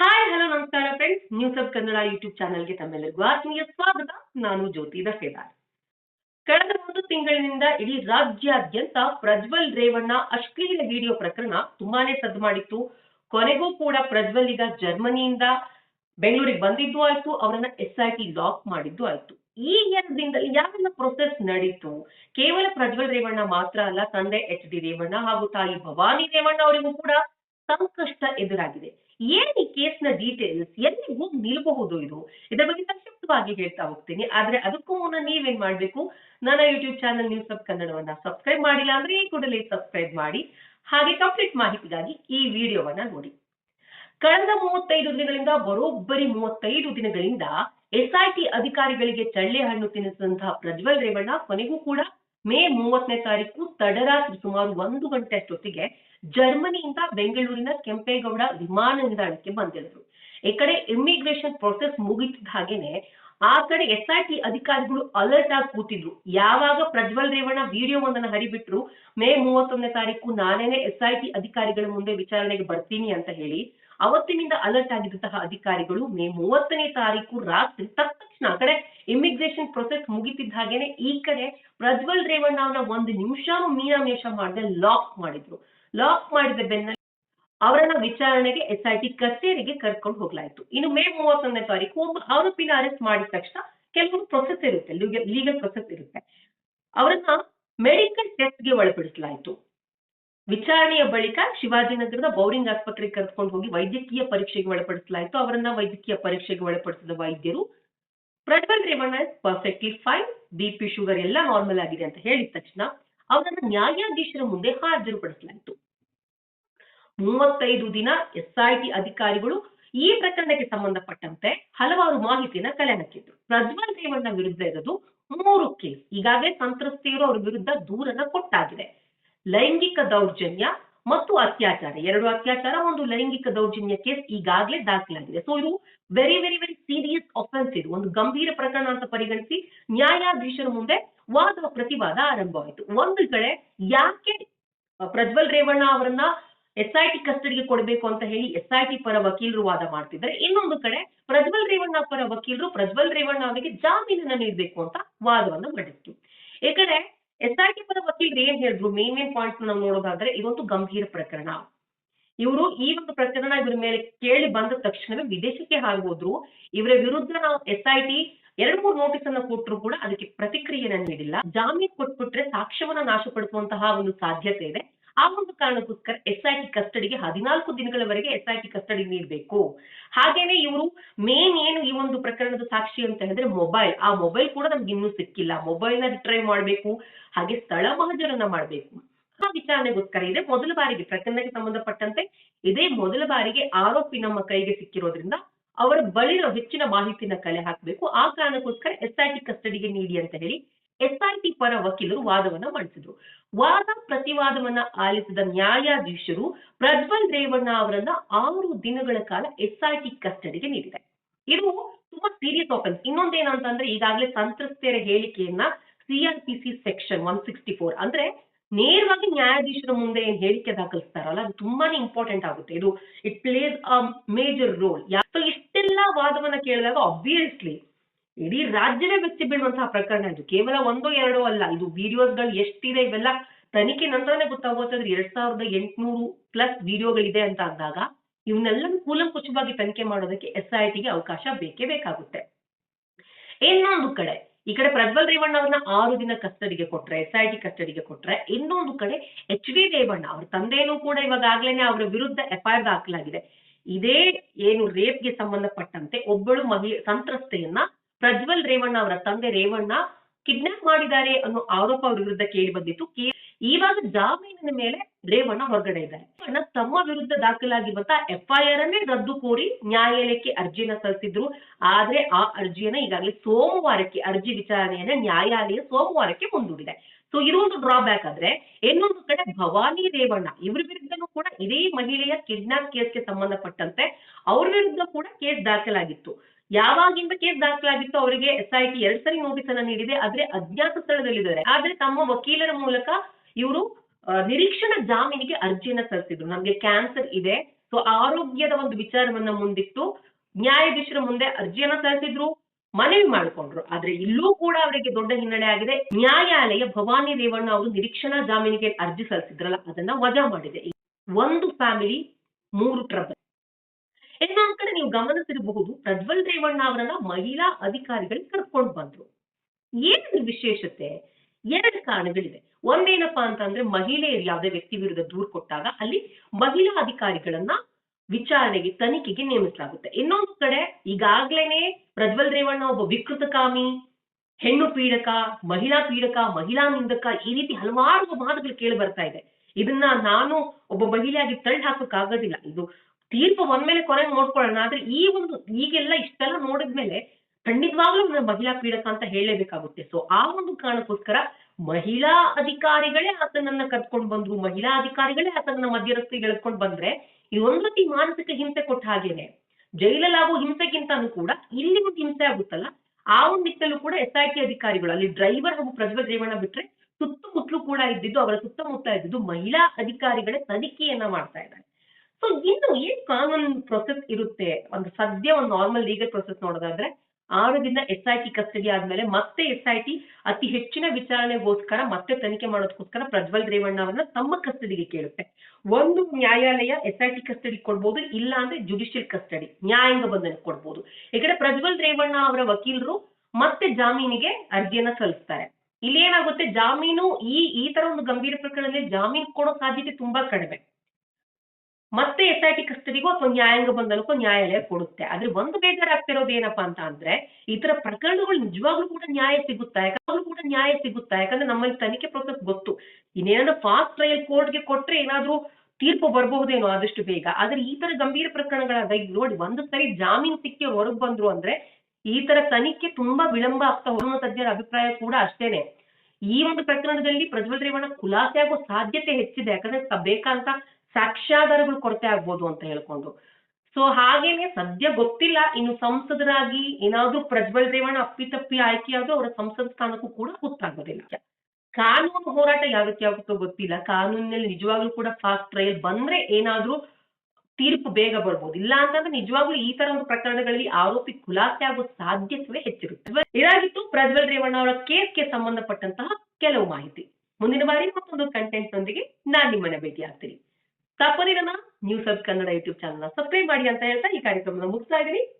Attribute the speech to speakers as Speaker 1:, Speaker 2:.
Speaker 1: Hi hello ನಮಸ್ಕಾರ friends news of Kannada YouTube ಚಾನೆಲ್ಗೆ ತಮ್ಮೆಲ್ಲರಿಗೂ ಆತ್ಮೀಯ ಸ್ವಾಗತ. ನಾನು ಜ್ಯೋತಿ ದಸೇದಾರ್. ಕಳೆದ ಒಂದು ತಿಂಗಳಿನಿಂದ ಇಡೀ ರಾಜ್ಯಾದ್ಯಂತ ಪ್ರಜ್ವಲ್ ರೇವಣ್ಣ ಅಶ್ಲೀಲ ವಿಡಿಯೋ ಪ್ರಕರಣ ತುಂಬಾನೇ ಸದ್ದು ಮಾಡಿತ್ತು. ಕೊನೆಗೂ ಕೂಡ ಪ್ರಜ್ವಲ್ ಈಗ ಜರ್ಮನಿಯಿಂದ ಬೆಂಗಳೂರಿಗೆ ಬಂದಿದ್ದು ಆಯ್ತು, ಅವರನ್ನ ಎಸ್ ಐ ಟಿ ಲಾಕ್ ಮಾಡಿದ್ದು ಆಯ್ತು. ಈ ಎರಡು ದಿನದಲ್ಲಿ ಯಾವೆಲ್ಲ ಪ್ರೊಸೆಸ್ ನಡೀತು? ಕೇವಲ ಪ್ರಜ್ವಲ್ ರೇವಣ್ಣ ಮಾತ್ರ ಅಲ್ಲ, ತಂದೆ ಎಚ್ ಡಿ ರೇವಣ್ಣ ಹಾಗೂ ತಾಯಿ ಭವಾನಿ ರೇವಣ್ಣ ಅವರಿಗೂ ಕೂಡ ಸಂಕಷ್ಟ ಎದುರಾಗಿದೆ. ಏನ್ ಈ ಕೇಸ್ನ ಡೀಟೇಲ್ಸ್ ಎಲ್ಲಿ ಹೋಗಿ ನಿಲ್ಬಹುದು ಇದು? ಇದರ ಬಗ್ಗೆ ಸಂಕ್ಷಿಪ್ತವಾಗಿ ಹೇಳ್ತಾ ಹೋಗ್ತೀನಿ. ಆದ್ರೆ ಅದಕ್ಕೂ ಮುನ್ನ ನೀವೇನ್ ಮಾಡ್ಬೇಕು? ನನ್ನ ಯೂಟ್ಯೂಬ್ ಚಾನಲ್ ನ್ಯೂಸ್ ಸಬ್ ಕನ್ನಡವನ್ನ ಸಬ್ಸ್ಕ್ರೈಬ್ ಮಾಡಿಲ್ಲ ಅಂದ್ರೆ ಈ ಕೂಡಲೇ ಸಬ್ಸ್ಕ್ರೈಬ್ ಮಾಡಿ. ಹಾಗೆ ಕಂಪ್ಲೀಟ್ ಮಾಹಿತಿಗಾಗಿ ಈ ವಿಡಿಯೋವನ್ನ ನೋಡಿ. ಕಳೆದ ಮೂವತ್ತೈದು ದಿನಗಳಿಂದ, ಬರೋಬ್ಬರಿ ಮೂವತ್ತೈದು ದಿನಗಳಿಂದ ಎಸ್ಐಟಿ ಅಧಿಕಾರಿಗಳಿಗೆ ಚಳ್ಳೆ ಹಣ್ಣು ತಿನ್ನಿಸಿದಂತಹ ಪ್ರಜ್ವಲ್ ರೇವಣ್ಣ ಕೊನೆಗೂ ಕೂಡ ಮೇ ಮೂವತ್ತನೇ ತಾರೀಕು ತಡರಾತ್ರಿ ಸುಮಾರು ಒಂದು ಗಂಟೆ ಅಷ್ಟೊತ್ತಿಗೆ ಜರ್ಮನಿಯಿಂದ ಬೆಂಗಳೂರಿನ ಕೆಂಪೇಗೌಡ ವಿಮಾನ ನಿಲ್ದಾಣಕ್ಕೆ ಬಂದಿದ್ರು. ಈ ಕಡೆ ಇಮಿಗ್ರೇಷನ್ ಪ್ರೊಸೆಸ್ ಮುಗಿತಿದ್ದ ಹಾಗೇನೆ, ಆ ಕಡೆ ಎಸ್ ಐ ಟಿ ಅಧಿಕಾರಿಗಳು ಅಲರ್ಟ್ ಆಗಿ ಕೂತಿದ್ರು. ಯಾವಾಗ ಪ್ರಜ್ವಲ್ ರೇವಣ್ಣ ವಿಡಿಯೋ ಒಂದನ್ನು ಹರಿಬಿಟ್ರು, ಮೇ ಮೂವತ್ತೊಂದನೇ ತಾರೀಕು ನಾನೇನೆ ಎಸ್ ಐ ಟಿ ಅಧಿಕಾರಿಗಳ ಮುಂದೆ ವಿಚಾರಣೆಗೆ ಬರ್ತೀನಿ ಅಂತ ಹೇಳಿ, ಅವತ್ತಿನಿಂದ ಅಲರ್ಟ್ ಆಗಿದ್ದಂತಹ ಅಧಿಕಾರಿಗಳು ಮೇ ಮೂವತ್ತನೇ ತಾರೀಕು ರಾತ್ರಿ ತಕ್ಷಣ ಆ ಕಡೆ ಇಮಿಗ್ರೇಷನ್ ಪ್ರೊಸೆಸ್ ಮುಗಿತಿದ್ದ ಹಾಗೇನೆ, ಈ ಕಡೆ ಪ್ರಜ್ವಲ್ ರೇವಣ್ಣ ಅವನ ಒಂದು ನಿಮಿಷ ಮೀನಾಮೇಷ ಮಾಡದೆ ಲಾಕ್ ಮಾಡಿದ್ರು. ಲಾಕ್ ಮಾಡಿದ ಬೆನ್ನಲ್ಲೇ ಅವರನ್ನ ವಿಚಾರಣೆಗೆ ಎಸ್ಐಟಿ ಕಚೇರಿಗೆ ಕರ್ಕೊಂಡು ಹೋಗ್ಲಾಯ್ತು. ಇನ್ನು ಮೇ ಮೂವತ್ತೊಂದನೇ ತಾರೀಕು ಒಬ್ಬ ಆರೋಪಿನ ಅರೆಸ್ಟ್ ಮಾಡಿದ ತಕ್ಷಣ ಕೆಲವೊಂದು ಪ್ರೊಸೆಸ್ ಇರುತ್ತೆ ಲೀಗಲ್ ಪ್ರೊಸೆಸ್ ಇರುತ್ತೆ. ಅವರನ್ನ ಮೆಡಿಕಲ್ ಟೆಸ್ಟ್ಗೆ ಒಳಪಡಿಸಲಾಯಿತು. ವಿಚಾರಣೆಯ ಬಳಿಕ ಶಿವಾಜಿನಗರದ ಬೌರಿಂಗ್ ಆಸ್ಪತ್ರೆಗೆ ಕರೆದುಕೊಂಡು ಹೋಗಿ ವೈದ್ಯಕೀಯ ಪರೀಕ್ಷೆಗೆ ಒಳಪಡಿಸಲಾಯಿತು. ಅವರನ್ನ ವೈದ್ಯಕೀಯ ಪರೀಕ್ಷೆಗೆ ಒಳಪಡಿಸಿದ ವೈದ್ಯರು, Prajwal Revanna perfectly fine BP sugar ಎಲ್ಲ ನಾರ್ಮಲ್ ಆಗಿದೆ ಅಂತ ಹೇಳಿದ ತಕ್ಷಣ ಅವರನ್ನ ನ್ಯಾಯಾಧೀಶರ ಮುಂದೆ ಹಾಜರುಪಡಿಸಲಾಯಿತು. ಮೂವತ್ತೈದು ದಿನ ಎಸ್ಐಟಿ ಅಧಿಕಾರಿಗಳು ಈ ಪ್ರಕರಣಕ್ಕೆ ಸಂಬಂಧಪಟ್ಟಂತೆ ಹಲವಾರು ಮಾಹಿತಿಯನ್ನ ಕಲೆ ಹಾಕಿದ್ರು ಪ್ರಜ್ವಲ್ ರೇವಣ್ಣ ವಿರುದ್ಧ ಇರೋದು ಮೂರು ಕೇಸ್. ಈಗಾಗಲೇ ಸಂತ್ರಸ್ತೆಯರು ಅವರ ವಿರುದ್ಧ ದೂರನ್ನ ಕೊಟ್ಟಾಗಿದೆ. ಲೈಂಗಿಕ ದೌರ್ಜನ್ಯ ಮತ್ತು ಅತ್ಯಾಚಾರ. ಎರಡು ಅತ್ಯಾಚಾರ, ಒಂದು ಲೈಂಗಿಕ ದೌರ್ಜನ್ಯ ಕೇಸ್ ಈಗಾಗಲೇ ದಾಖಲಾಗಿದೆ. ಸೊ ಇದು very very very serious offence ಇದು. ಒಂದು ಗಂಭೀರ ಪ್ರಕರಣ ಅಂತ ಪರಿಗಣಿಸಿ ನ್ಯಾಯಾಧೀಶರ ಮುಂದೆ ವಾದ ಪ್ರತಿವಾದ ಆರಂಭವಾಯಿತು ಒಂದು ಕಡೆ ಯಾಕೆ ಪ್ರಜ್ವಲ್ ರೇವಣ್ಣ ಅವರನ್ನ ಎಸ್ ಐ ಟಿ ಕಸ್ಟಡಿಗೆ ಕೊಡಬೇಕು ಅಂತ ಹೇಳಿ ಎಸ್ ಐ ಟಿ ಪರ ವಕೀಲರು ವಾದ ಮಾಡ್ತಿದ್ದಾರೆ. ಇನ್ನೊಂದು ಕಡೆ ಪ್ರಜ್ವಲ್ ರೇವಣ್ಣ ಪರ ವಕೀಲರು ಪ್ರಜ್ವಲ್ ರೇವಣ್ಣ ಅವರಿಗೆ ಜಾಮೀನನ್ನ ನೀಡಬೇಕು ಅಂತ ವಾದವನ್ನ ಮಂಡಿಸಿತು ಈ ಕಡೆ ಎಸ್ ಐ ಟಿ ಪರ ವಕೀಲರು ಏನ್ ಹೇಳಿದ್ರು? ಮೇನ್ ಮೇನ್ ಪಾಯಿಂಟ್ಸ್ ನಾವು ನೋಡೋದಾದ್ರೆ ಇದೊಂದು ಗಂಭೀರ ಪ್ರಕರಣ. ಇವರು ಈ ಒಂದು ಪ್ರಕರಣ ಇವರ ಮೇಲೆ ಕೇಳಿ ಬಂದ ತಕ್ಷಣವೇ ವಿದೇಶಕ್ಕೆ ಆಗೋದ್ರು ಇವರ ವಿರುದ್ಧ ನಾವು ಎಸ್ ಐ ಟಿ ಎರಡು ಮೂರು ನೋಟಿಸ್ ಅನ್ನ ಕೊಟ್ಟರು ಕೂಡ ಅದಕ್ಕೆ ಪ್ರತಿಕ್ರಿಯೆನ ನೀಡಿಲ್ಲ. ಜಾಮೀನು ಕೊಟ್ಬಿಟ್ರೆ ಸಾಕ್ಷ್ಯವನ್ನ ನಾಶಪಡಿಸುವಂತಹ ಒಂದು ಸಾಧ್ಯತೆ ಇದೆ. ಆ ಒಂದು ಕಾರಣಕ್ಕೋಸ್ಕರ ಎಸ್ ಟಿ ಕಸ್ಟಡಿಗೆ ಹದಿನಾಲ್ಕು ದಿನಗಳವರೆಗೆ ಎಸ್ ಐ ಟಿ ಕಸ್ಟಡಿ ನೀಡಬೇಕು. ಹಾಗೇನೆ ಇವರು ಮೇನ್ ಏನು ಈ ಒಂದು ಪ್ರಕರಣದ ಸಾಕ್ಷಿ ಅಂತ ಹೇಳಿದ್ರೆ ಮೊಬೈಲ್ ಆ ಮೊಬೈಲ್ ಕೂಡ ನಮ್ಗೆ ಇನ್ನೂ ಸಿಕ್ಕಿಲ್ಲ. ಮೊಬೈಲ್ನ ರಿಟ್ರೈವ್ ಮಾಡಬೇಕು, ಹಾಗೆ ಸ್ಥಳ ಮಹಜರನ್ನ ಮಾಡಬೇಕು. ಆ ವಿಚಾರಣೆಗೋಸ್ಕರ ಇದೆ. ಮೊದಲ ಬಾರಿಗೆ ಪ್ರಕರಣಕ್ಕೆ ಸಂಬಂಧಪಟ್ಟಂತೆ ಇದೇ ಮೊದಲ ಬಾರಿಗೆ ಆರೋಪಿ ನಮ್ಮ ಕೈಗೆ ಸಿಕ್ಕಿರೋದ್ರಿಂದ ಅವರ ಬಳಿರೋ ಹೆಚ್ಚಿನ ಮಾಹಿತಿನ ಕಲೆ ಹಾಕಬೇಕು. ಆ ಕಾರಣಕ್ಕೋಸ್ಕರ ಎಸ್ ಐ ಟಿ ಕಸ್ಟಡಿಗೆ ನೀಡಿ ಅಂತ ಹೇಳಿ ಎಸ್ ಐ ಟಿ ಪರ ವಕೀಲರು ವಾದವನ್ನ ಮಂಡಿಸಿದ್ರು. ವಾದ ಪ್ರತಿವಾದವನ್ನ ಆಲಿಸಿದ ನ್ಯಾಯಾಧೀಶರು ಪ್ರಜ್ವಲ್ ರೇವಣ್ಣ ಅವರನ್ನ ಆರು ದಿನಗಳ ಕಾಲ ಎಸ್ ಐ ಟಿ ಕಸ್ಟಡಿಗೆ ನೀಡಿದೆ ಇದು ತುಂಬಾ ಸೀರಿಯಸ್ ಆಫೆನ್ಸ್ ಇನ್ನೊಂದೇನಂತಂದ್ರೆ ಈಗಾಗಲೇ ಸಂತ್ರಸ್ತೆಯರ ಹೇಳಿಕೆಯನ್ನ C R P C section one sixty four ಅಂದ್ರೆ ನೇರವಾಗಿ ನ್ಯಾಯಾಧೀಶರ ಮುಂದೆ ಏನ್ ಹೇಳಿಕೆ ದಾಖಲಿಸ್ತಾರಲ್ಲ, ಅದು ತುಂಬಾನೇ ಇಂಪಾರ್ಟೆಂಟ್ ಆಗುತ್ತೆ. ಇದು it plays a major role so ಇಷ್ಟೆಲ್ಲ ವಾದವನ್ನ ಕೇಳಿದಾಗ ಆಬ್ವಿಯಸ್ಲಿ ಇಡೀ ರಾಜ್ಯವೇ ಬೆಚ್ಚಿ ಬೀಳುವಂತಹ ಪ್ರಕರಣ ಇದು. ಕೇವಲ ಒಂದು, ಎರಡೋ ಅಲ್ಲ, ಇದು ವಿಡಿಯೋಸ್ಗಳು ಎಷ್ಟಿದೆ ಇವೆಲ್ಲ ತನಿಖೆ ನಂತರನೇ ಗೊತ್ತಾಗೋದ್ರೆ ಎರಡ್ ಸಾವಿರದ ಎಂಟುನೂರು ಪ್ಲಸ್ ವಿಡಿಯೋಗಳಿದೆ ಅಂತ ಅಂದಾಗ ಇವನ್ನೆಲ್ಲ ಕೂಲಂಕುಷವಾಗಿ ತನಿಖೆ ಮಾಡೋದಕ್ಕೆ ಎಸ್ ಐ ಟಿಗೆ ಅವಕಾಶ ಬೇಕೇ ಬೇಕಾಗುತ್ತೆ. ಇನ್ನೊಂದು ಕಡೆ ಈ ಕಡೆ ಪ್ರಜ್ವಲ್ ರೇವಣ್ಣ ಅವ್ರನ್ನ ಆರು ದಿನ ಕಸ್ಟಡಿಗೆ ಕೊಟ್ರೆ ಎಸ್ ಐ ಟಿ ಕಸ್ಟಡಿಗೆ ಕೊಟ್ರೆ, ಇನ್ನೊಂದು ಕಡೆ ಎಚ್ ಡಿ ರೇವಣ್ಣ ಅವ್ರ ತಂದೆನೂ ಕೂಡ ಇವಾಗಲೇ ಅವರ ವಿರುದ್ಧ ಎಫ್ಐಆರ್ ದಾಖಲಾಗಿದೆ. ಇದೇ ಏನು ರೇಪ್ಗೆ ಸಂಬಂಧಪಟ್ಟಂತೆ ಒಬ್ಬಳು ಮಹಿಳೆ, ಸಂತ್ರಸ್ತೆಯನ್ನ ಪ್ರಜ್ವಲ್ ರೇವಣ್ಣ ಅವರ ತಂದೆ ರೇವಣ್ಣ ಕಿಡ್ನಾಪ್ ಮಾಡಿದ್ದಾರೆ ಅನ್ನೋ ಆರೋಪ ಅವರ ವಿರುದ್ಧ ಕೇಳಿ ಬಂದಿತ್ತು. ಇವಾಗ ಜಾಮೀನಿನ ಮೇಲೆ ರೇವಣ್ಣ ಹೊರಗಡೆ ಇದ್ದಾರೆ. ತಮ್ಮ ವಿರುದ್ಧ ದಾಖಲಾಗಿರುವಂತಹ ಎಫ್ಐಆರ್ ಅನ್ನೇ ರದ್ದು ಕೋರಿ ನ್ಯಾಯಾಲಯಕ್ಕೆ ಅರ್ಜಿಯನ್ನ ಸಲ್ಲಿಸಿದ್ರು. ಆದ್ರೆ ಆ ಅರ್ಜಿಯನ್ನ ಈಗಾಗಲೇ ಸೋಮವಾರಕ್ಕೆ ಅರ್ಜಿ ವಿಚಾರಣೆಯನ್ನ ನ್ಯಾಯಾಲಯ ಸೋಮವಾರಕ್ಕೆ ಮುಂದೂಡಿದೆ. ಸೊ ಇದೊಂದು ಡ್ರಾಬ್ಯಾಕ್ ಆದ್ರೆ ಇನ್ನೊಂದು ಕಡೆ ಭವಾನಿ ರೇವಣ್ಣ ಇವ್ರ ವಿರುದ್ಧನೂ ಕೂಡ ಇದೇ ಮಹಿಳೆಯ ಕಿಡ್ನಾಪ್ ಕೇಸ್ಗೆ ಸಂಬಂಧಪಟ್ಟಂತೆ ಅವ್ರ ವಿರುದ್ಧ ಕೂಡ ಕೇಸ್ ದಾಖಲಾಗಿತ್ತು. ಯಾವಾಗಿಂದ ಕೇಸ್ ದಾಖಲಾಗಿತ್ತು ಅವರಿಗೆ ಎಸ್ ಐ ಟಿ ಎರಡ್ ಸರಿ ನೋಟಿಸ್ ಅನ್ನ ನೀಡಿದೆ, ಆದ್ರೆ ಅಜ್ಞಾತ ಸ್ಥಳದಲ್ಲಿದ್ದಾರೆ. ಆದ್ರೆ ತಮ್ಮ ವಕೀಲರ ಮೂಲಕ ಇವರು ನಿರೀಕ್ಷಣಾ ಜಾಮೀನಿಗೆ ಅರ್ಜಿಯನ್ನ ಸಲ್ಲಿಸಿದ್ರು. ನಮ್ಗೆ ಕ್ಯಾನ್ಸರ್ ಇದೆ, ಸೊ ಆರೋಗ್ಯದ ಒಂದು ವಿಚಾರವನ್ನ ಮುಂದಿಟ್ಟು ನ್ಯಾಯಾಧೀಶರ ಮುಂದೆ ಅರ್ಜಿಯನ್ನ ಸಲ್ಲಿಸಿದ್ರು, ಮನವಿ ಮಾಡಿಕೊಂಡ್ರು. ಆದ್ರೆ ಇಲ್ಲೂ ಕೂಡ ಅವರಿಗೆ ದೊಡ್ಡ ಹಿನ್ನಡೆ ಆಗಿದೆ. ನ್ಯಾಯಾಲಯ ಭವಾನಿ ರೇವಣ್ಣ ಅವರು ನಿರೀಕ್ಷಣಾ ಜಾಮೀನಿಗೆ ಅರ್ಜಿ ಸಲ್ಲಿಸಿದ್ರಲ್ಲ, ಅದನ್ನ ವಜಾ ಮಾಡಿದೆ. ಒಂದು ಫ್ಯಾಮಿಲಿ ಮೂರು ಟ್ರಬಲ್ ಇನ್ನೊಂದ್ ಕಡೆ ನೀವು ಗಮನಿಸಿರಬಹುದು, ಪ್ರಜ್ವಲ್ ರೇವಣ್ಣ ಅವರನ್ನ ಮಹಿಳಾ ಅಧಿಕಾರಿಗಳು ಕರ್ಕೊಂಡು ಬಂದ್ರು. ಏನು ವಿಶೇಷತೆ? ಎರಡು ಕಾರಣಗಳಿವೆ. ಒಂದೇನಪ್ಪಾ ಅಂತಂದ್ರೆ, ಮಹಿಳೆಯರು ಯಾವುದೇ ವ್ಯಕ್ತಿ ವಿರುದ್ಧ ದೂರು ಕೊಟ್ಟಾಗ ಅಲ್ಲಿ ಮಹಿಳಾ ಅಧಿಕಾರಿಗಳನ್ನ ವಿಚಾರಣೆಗೆ, ತನಿಖೆಗೆ ನೇಮಿಸಲಾಗುತ್ತೆ. ಇನ್ನೊಂದು ಕಡೆ, ಈಗಾಗ್ಲೇನೆ ಪ್ರಜ್ವಲ್ ರೇವಣ್ಣ ಒಬ್ಬ ವಿಕೃತಕಾಮಿ, ಹೆಣ್ಣು ಪೀಡಕ, ಮಹಿಳಾ ಪೀಡಕ, ಮಹಿಳಾ ನಿಂದಕ ಈ ರೀತಿ ಹಲವಾರು ಮಾತುಗಳು ಕೇಳಿ ಬರ್ತಾ ಇದೆ. ಇದನ್ನ ನಾನು ಒಬ್ಬ ಮಹಿಳೆಯಾಗಿ ತಳ್ಳಿ ಹಾಕೋಕ್ಕಾಗೋದಿಲ್ಲ. ಇದು ತೀರ್ಪು ಒಂದ್ಮೇಲೆ ಕೊನೆ ನೋಡ್ಕೊಳ್ಳೋಣ. ಆದ್ರೆ ಈ ಒಂದು ಈಗೆಲ್ಲ ಇಷ್ಟೆಲ್ಲ ನೋಡಿದ್ಮೇಲೆ ಖಂಡಿತವಾಗ್ಲೂ ಮಹಿಳಾ ಪೀಡಕ ಅಂತ ಹೇಳಲೇಬೇಕಾಗುತ್ತೆ. ಸೊ ಆ ಒಂದು ಕಾರಣಕ್ಕೋಸ್ಕರ ಮಹಿಳಾ ಅಧಿಕಾರಿಗಳೇ ಆತನನ್ನ ಕರ್ಕೊಂಡು ಬಂದ್ರು. ಮಹಿಳಾ ಅಧಿಕಾರಿಗಳೇ ಆತನನ್ನ ಮಧ್ಯರಸ್ತೆಗೆ ಎಳ್ಕೊಂಡು ಬಂದ್ರೆ ಇದು ಒಂದ್ ರೀತಿ ಮಾನಸಿಕ ಹಿಂಸೆ ಕೊಟ್ಟ ಹಾಗೇನೆ ಜೈಲಲ್ಲಾಗೋ ಹಿಂಸೆಗಿಂತನೂ ಕೂಡ ಇಲ್ಲಿ ಒಂದು ಹಿಂಸೆ ಆಗುತ್ತಲ್ಲ, ಆ ಒಂದು ನಿಟ್ಟಲ್ಲೂ ಕೂಡ ಎಸ್ ಐ ಟಿ ಅಧಿಕಾರಿಗಳು, ಅಲ್ಲಿ ಡ್ರೈವರ್ ಹಾಗೂ ಪ್ರಜ್ವಲ್ ರೇವಣ್ಣ ಬಿಟ್ರೆ ಸುತ್ತಮುತ್ತಲೂ ಕೂಡ ಇದ್ದಿದ್ದು, ಅವರ ಸುತ್ತಮುತ್ತ ಇದ್ದಿದ್ದು ಮಹಿಳಾ ಅಧಿಕಾರಿಗಳೇ ತನಿಖೆಯನ್ನ ಮಾಡ್ತಾ ಇದ್ದಾರೆ. ಸೊ ಇನ್ನು ಏನ್ ಕಾಮನ್ ಪ್ರೊಸೆಸ್ ಇರುತ್ತೆ? ಒಂದು ಸದ್ಯ ಒಂದು ನಾರ್ಮಲ್ ಲೀಗಲ್ ಪ್ರೊಸೆಸ್ ನೋಡೋದಾದ್ರೆ ಆರು ದಿನ ಎಸ್ ಐ ಟಿ ಕಸ್ಟಡಿ ಆದ್ಮೇಲೆ ಮತ್ತೆ ಎಸ್ ಐ ಟಿ ಅತಿ ಹೆಚ್ಚಿನ ವಿಚಾರಣೆಗೋಸ್ಕರ ಮತ್ತೆ ತನಿಖೆ ಮಾಡೋದಕ್ಕೋಸ್ಕರ ಪ್ರಜ್ವಲ್ ರೇವಣ್ಣ ಅವರನ್ನ ತಮ್ಮ ಕಸ್ಟಡಿಗೆ ಕೇಳುತ್ತೆ. ಒಂದು ನ್ಯಾಯಾಲಯ ಎಸ್ ಐ ಟಿ ಕಸ್ಟಡಿ ಕೊಡ್ಬೋದು, ಇಲ್ಲ ಅಂದ್ರೆ ಜುಡಿಷಿಯಲ್ ಕಸ್ಟಡಿ ನ್ಯಾಯಾಂಗ ಬಂಧನ ಕೊಡ್ಬೋದು. ಯಾಕಂದ್ರೆ ಪ್ರಜ್ವಲ್ ರೇವಣ್ಣ ಅವರ ವಕೀಲರು ಮತ್ತೆ ಜಾಮೀನಿಗೆ ಅರ್ಜಿಯನ್ನ ಸಲ್ಲಿಸ್ತಾರೆ. ಇಲ್ಲಿ ಏನಾಗುತ್ತೆ ಜಾಮೀನು ಈ ಈ ತರ ಒಂದು ಗಂಭೀರ ಪ್ರಕರಣದಲ್ಲಿ ಜಾಮೀನು ಕೊಡೋ ಸಾಧ್ಯತೆ ತುಂಬಾ ಕಡಿಮೆ. ಮತ್ತೆ ಎಸ್ ಐ ಟಿ ಕಸ್ಟಡಿಗೂ ಅಥವಾ ನ್ಯಾಯಾಂಗ ಬಂಧನಕ್ಕೂ ನ್ಯಾಯಾಲಯ ಕೊಡುತ್ತೆ. ಆದ್ರೆ ಒಂದು ಬೇಜಾರಾಗ್ತಿರೋದು ಏನಪ್ಪಾ ಅಂತ ಅಂದ್ರೆ, ಈ ತರ ಪ್ರಕರಣಗಳು ನಿಜವಾಗ್ಲೂ ಕೂಡ ನ್ಯಾಯ ಸಿಗುತ್ತಾ? ಯಾಕಂದ್ರೂ ಕೂಡ ನ್ಯಾಯ ಸಿಗುತ್ತಾ? ಯಾಕಂದ್ರೆ ನಮ್ಮಲ್ಲಿ ತನಿಖೆ ಪ್ರೊಸೆಸ್ ಗೊತ್ತು. ಇನ್ನೇನಾದ್ರೂ ಫಾಸ್ಟ್ ಟ್ರಯಲ್ ಕೋರ್ಟ್ಗೆ ಕೊಟ್ರೆ ಏನಾದ್ರೂ ತೀರ್ಪು ಬರಬಹುದೇನೋ ಆದಷ್ಟು ಬೇಗ. ಆದ್ರೆ ಈ ತರ ಗಂಭೀರ ಪ್ರಕರಣಗಳಾದ, ಈಗ ನೋಡಿ ಒಂದು ಸರಿ ಜಾಮೀನು ಸಿಕ್ಕಿ ಹೊರಗೆ ಬಂದ್ರು ಅಂದ್ರೆ, ಈ ತರ ತನಿಖೆ ತುಂಬಾ ವಿಳಂಬ ಆಗ್ತಾ ಹೋಗುವ ತಜ್ಞರ ಅಭಿಪ್ರಾಯ ಕೂಡ ಅಷ್ಟೇನೆ. ಈ ಒಂದು ಪ್ರಕರಣದಲ್ಲಿ ಪ್ರಜ್ವಲ್ ರೇವಣ್ಣ ಖುಲಾಸೆ ಆಗೋ ಸಾಧ್ಯತೆ ಹೆಚ್ಚಿದೆ. ಯಾಕಂದ್ರೆ ಬೇಕಾದಂತ ಸಾಕ್ಷ್ಯಾಧಾರಗಳು ಕೊರತೆ ಆಗ್ಬೋದು ಅಂತ ಹೇಳ್ಕೊಂಡು. ಸೊ ಹಾಗೇನೆ ಸದ್ಯ ಗೊತ್ತಿಲ್ಲ, ಇನ್ನು ಸಂಸದರಾಗಿ ಏನಾದ್ರೂ ಪ್ರಜ್ವಲ್ ರೇವಣ್ಣ ಅಪ್ಪಿತಪ್ಪಿ ಆಯ್ಕೆಯಾದ್ರೂ ಅವರ ಸಂಸದ ಸ್ಥಾನಕ್ಕೂ ಕೂಡ ಗೊತ್ತಾಗೋದಿಲ್ಲ. ಕಾನೂನು ಹೋರಾಟ ಯಾವ ರೀತಿ ಆಗುತ್ತೋ ಗೊತ್ತಿಲ್ಲ. ಕಾನೂನಿನಲ್ಲಿ ನಿಜವಾಗ್ಲೂ ಕೂಡ ಫಾಸ್ಟ್ ಟ್ರಯಲ್ ಬಂದ್ರೆ ಏನಾದ್ರೂ ತೀರ್ಪು ಬೇಗ ಬರ್ಬೋದು. ಇಲ್ಲ ಅಂತಂದ್ರೆ ನಿಜವಾಗ್ಲೂ ಈ ತರ ಒಂದು ಪ್ರಕರಣಗಳಲ್ಲಿ ಆರೋಪಿ ಖುಲಾಸೆ ಆಗೋ ಸಾಧ್ಯತೆ ಹೆಚ್ಚಿರುತ್ತೆ. ಇದಾಗಿತ್ತು ಪ್ರಜ್ವಲ್ ರೇವಣ್ಣ ಅವರ ಕೇಸ್ಗೆ ಸಂಬಂಧಪಟ್ಟಂತಹ ಕೆಲವು ಮಾಹಿತಿ. ಮುಂದಿನ ಬಾರಿ ಮತ್ತೊಂದು ಕಂಟೆಂಟ್ ನೊಂದಿಗೆ ನಾನು ನಿಮ್ಮನ್ನ ಭೇಟಿ ಆಗ್ತೀನಿ ತಪ್ಪದಿರನ ನೀವು ಅಬ್ ಕನ್ನಡ ಯೂಟ್ಯೂಬ್ ಚಾನಲ್ ಸಬ್ಸ್ಕ್ರೈಬ್ ಮಾಡಿ ಅಂತ ಹೇಳ್ತಾ ಈ ಕಾರ್ಯಕ್ರಮನ ಮುಗಿಸ್ತಾ ಇದ್ದೀನಿ.